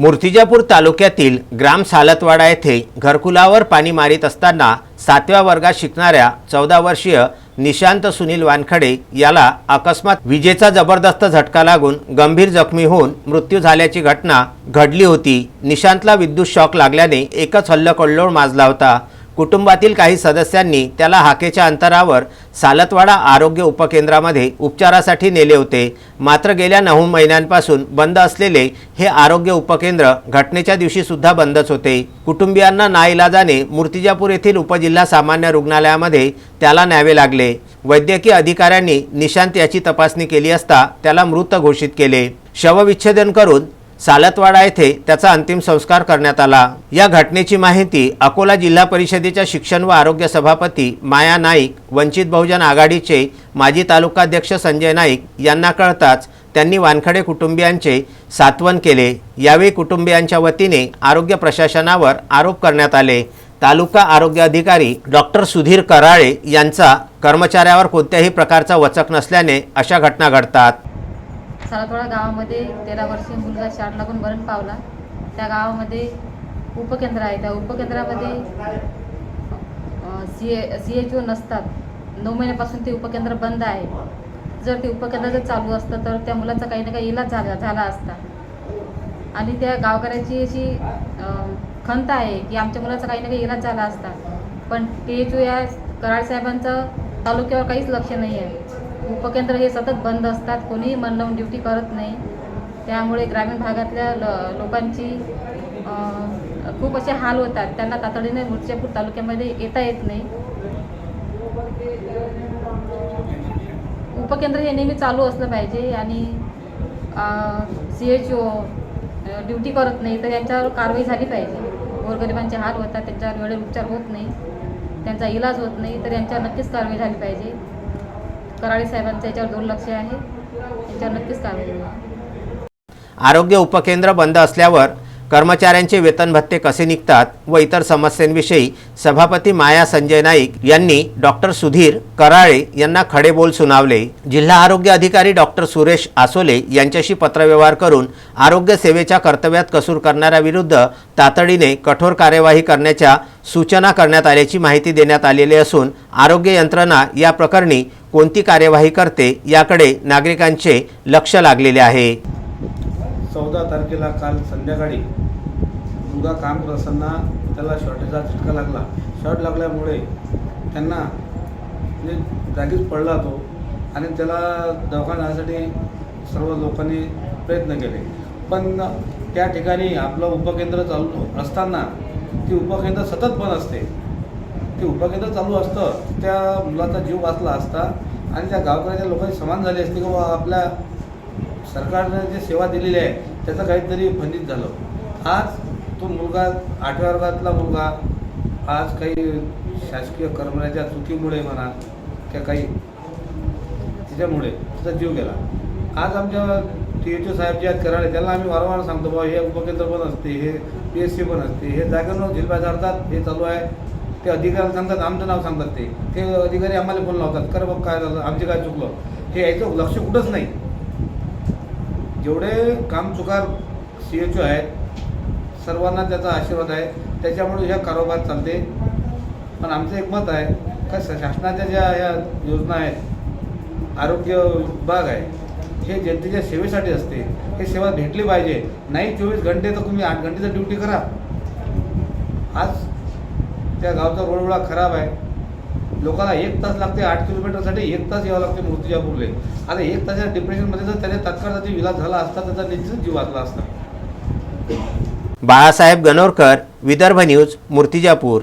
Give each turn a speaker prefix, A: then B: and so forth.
A: मूर्तिजापूर तालुक्यातील ग्राम सालतवाडा येथे घरकुलावर पाणी मारित असताना सातव्या वर्गात शिकणाऱ्या चौदा वर्षीय निशांत सुनील वानखडे याला अकस्मात विजेचा जबरदस्त झटका लागून गंभीर जखमी होऊन मृत्यू झाल्याची घटना घडली होती. निशांतला विद्युत शॉक लागल्याने एकच हल्लकल्लोळ माजला होता. कुटुंबातील काही सदस्यांनी त्याला हाकेच्या अंतरावर सालतवाडा आरोग्य उपकेंद्रामध्ये उपचारासाठी नेले होते. मात्र गेल्या नऊ महिन्यांपासून बंद असलेले हे आरोग्य उपकेंद्र घटनेच्या दिवशी सुद्धा बंदच होते. कुटुंबियांना नाईलाजाने मूर्तिजापूर येथील उपजिल्हा सामान्य रुग्णालयामध्ये त्याला न्यावे लागले. वैद्यकीय अधिकाऱ्यांनी निशांत याची तपासणी केली असता त्याला मृत घोषित केले. शवविच्छेदन करून सालतवाडा येथे त्याचा अंतिम संस्कार करण्यात आला. या घटनेची माहिती अकोला जिल्हा परिषदेच्या शिक्षण व आरोग्य सभापती माया नाईक वंचित बहुजन आघाडीचे माजी तालुकाध्यक्ष संजय नाईक यांना कळताच त्यांनी वानखडे कुटुंबियांचे सात्वन केले. यावेळी कुटुंबियांच्या वतीने आरोग्य प्रशासनावर आरोप करण्यात आले. तालुका आरोग्य अधिकारी डॉक्टर सुधीर कराळे यांचा कर्मचाऱ्यावर कोणत्याही प्रकारचा वचक नसल्याने अशा घटना घडतात.
B: सालातवाडा गावामध्ये तेरा वर्षीय मुलगा शाट लागून मरण पावला. त्या गावामध्ये उपकेंद्र आहे. त्या उपकेंद्रामध्ये C A C H O नसतात. नऊ महिन्यापासून ते उपकेंद्र बंद आहे. जर ते उपकेंद्र जर चालू असतं तर त्या मुलाचा काही ना काही इलाज झाला झाला असता. आणि त्या गावकऱ्याची अशी खंत आहे की आमच्या मुलाचा काही ना काही इलाज झाला असता. पण टी एच ओ या कराड साहेबांचं तालुक्यावर काहीच लक्ष नाही आहे. उपकेंद्र हे सतत बंद असतात. कोणीही मन लावून ड्युटी करत नाही. त्यामुळे ग्रामीण भागातल्या ल लोकांची खूप असे हाल होतात. त्यांना तातडीने मूर्तिजापूर तालुक्यामध्ये येता येत नाही. उपकेंद्र हे नेहमी चालू असलं पाहिजे आणि सी एच ओ ड्युटी करत नाही तर यांच्यावर कारवाई झाली पाहिजे. गोरगरिबांचे हाल होतात त्यांच्यावर वेळेवर उपचार होत नाही. त्यांचा इलाज होत नाही तर यांच्यावर नक्कीच कारवाई झाली पाहिजे. कराळे साहेबांचं याच्यावर दुर्लक्ष आहे. त्यांच्यावर नक्कीच कारवाई होईल
A: आरोग्य उपकेंद्र बंद असल्यावर कर्मचाऱ्यांचे वेतन भत्ते कसे निघतात व इतर समस्यांविषयी सभापती माया संजय नाईक यांनी डॉक्टर सुधीर कराळे यांना खडे बोल सुनावले. जिल्हा आरोग्य अधिकारी डॉक्टर सुरेश आसोले यांच्याशी पत्रव्यवहार करून आरोग्य सेवेच्या कर्तव्यात कसूर करणाऱ्याविरुद्ध तातडीने कठोर कार्यवाही करण्याच्या सूचना करण्यात आल्याची माहिती देण्यात आलेली असून आरोग्य यंत्रणा या प्रकरणी कोणती कार्यवाही करते याकडे नागरिकांचे लक्ष लागलेले आहे.
C: चौदा तारखेला काल संध्याकाळी मुलगा काम करत असताना त्याला शॉर्टेजचा झटका लागला. शॉर्ट लागल्यामुळे त्यांना म्हणजे जागीच पडला तो आणि त्याला दवाखान्यासाठी सर्व लोकांनी प्रयत्न केले. पण त्या ठिकाणी आपलं उपकेंद्र चालू असताना ती उपकेंद्र सतत बंद असते. ते उपकेंद्र चालू असतं त्या मुलाचा जीव वाचला असता आणि त्या गावकऱ्याच्या लोकांची समान झाली असते की बाबा आपल्या सरकारने जे सेवा दिलेली आहे त्याचं काहीतरी फंडित झालं. आज तो मुलगा आठव्या वर्गातला मुलगा आज काही शासकीय कर्मचाऱ्याच्या चुकीमुळे म्हणा किंवा काही त्याच्यामुळे त्याचा जीव गेला. आज आमच्या टी एच ओ साहेब जे आहेत कराडे त्यांना आम्ही वारंवार सांगतो बाबा हे उपकेंद्र पण असते हे पी एस सी पण असते हे जागेवर झिलबा झाडतात हे चालू आहे. ते अधिकारी सांगतात आमचं नाव सांगतात ते. ते अधिकारी आम्हाला फोन लावतात कर बघ काय झालं? आमचे काय चुकलं? हे याचं लक्ष कुठंच नाही. जेवढे काम चुकार सी एच ओ आहेत सर्वांना त्याचा आशीर्वाद आहे. त्याच्यामुळे ह्या कारोबार चालते. पण आमचं एक मत आहे का शासनाच्या ज्या ह्या योजना आहेत आरोग्य विभाग आहे हे जनतेच्या सेवेसाठी असते. हे सेवा भेटली पाहिजे. नाही चोवीस घंटे तर तुम्ही आठ घंटेचं ड्युटी करा. आज त्या गावचा रोडवळा खराब आहे. लोकांना एक तास लागते आठ किलोमीटरसाठी एक तास यावं लागते मूर्तिजापूरले. आता एक तासाच्या डिप्रेशनमध्ये जर त्याने तात्काळ त्याचा विलास झाला असता त्याचा निश्चित जीव वाचला असता.
A: बाळासाहेब गणोरकर विदर्भ न्यूज मूर्तिजापूर.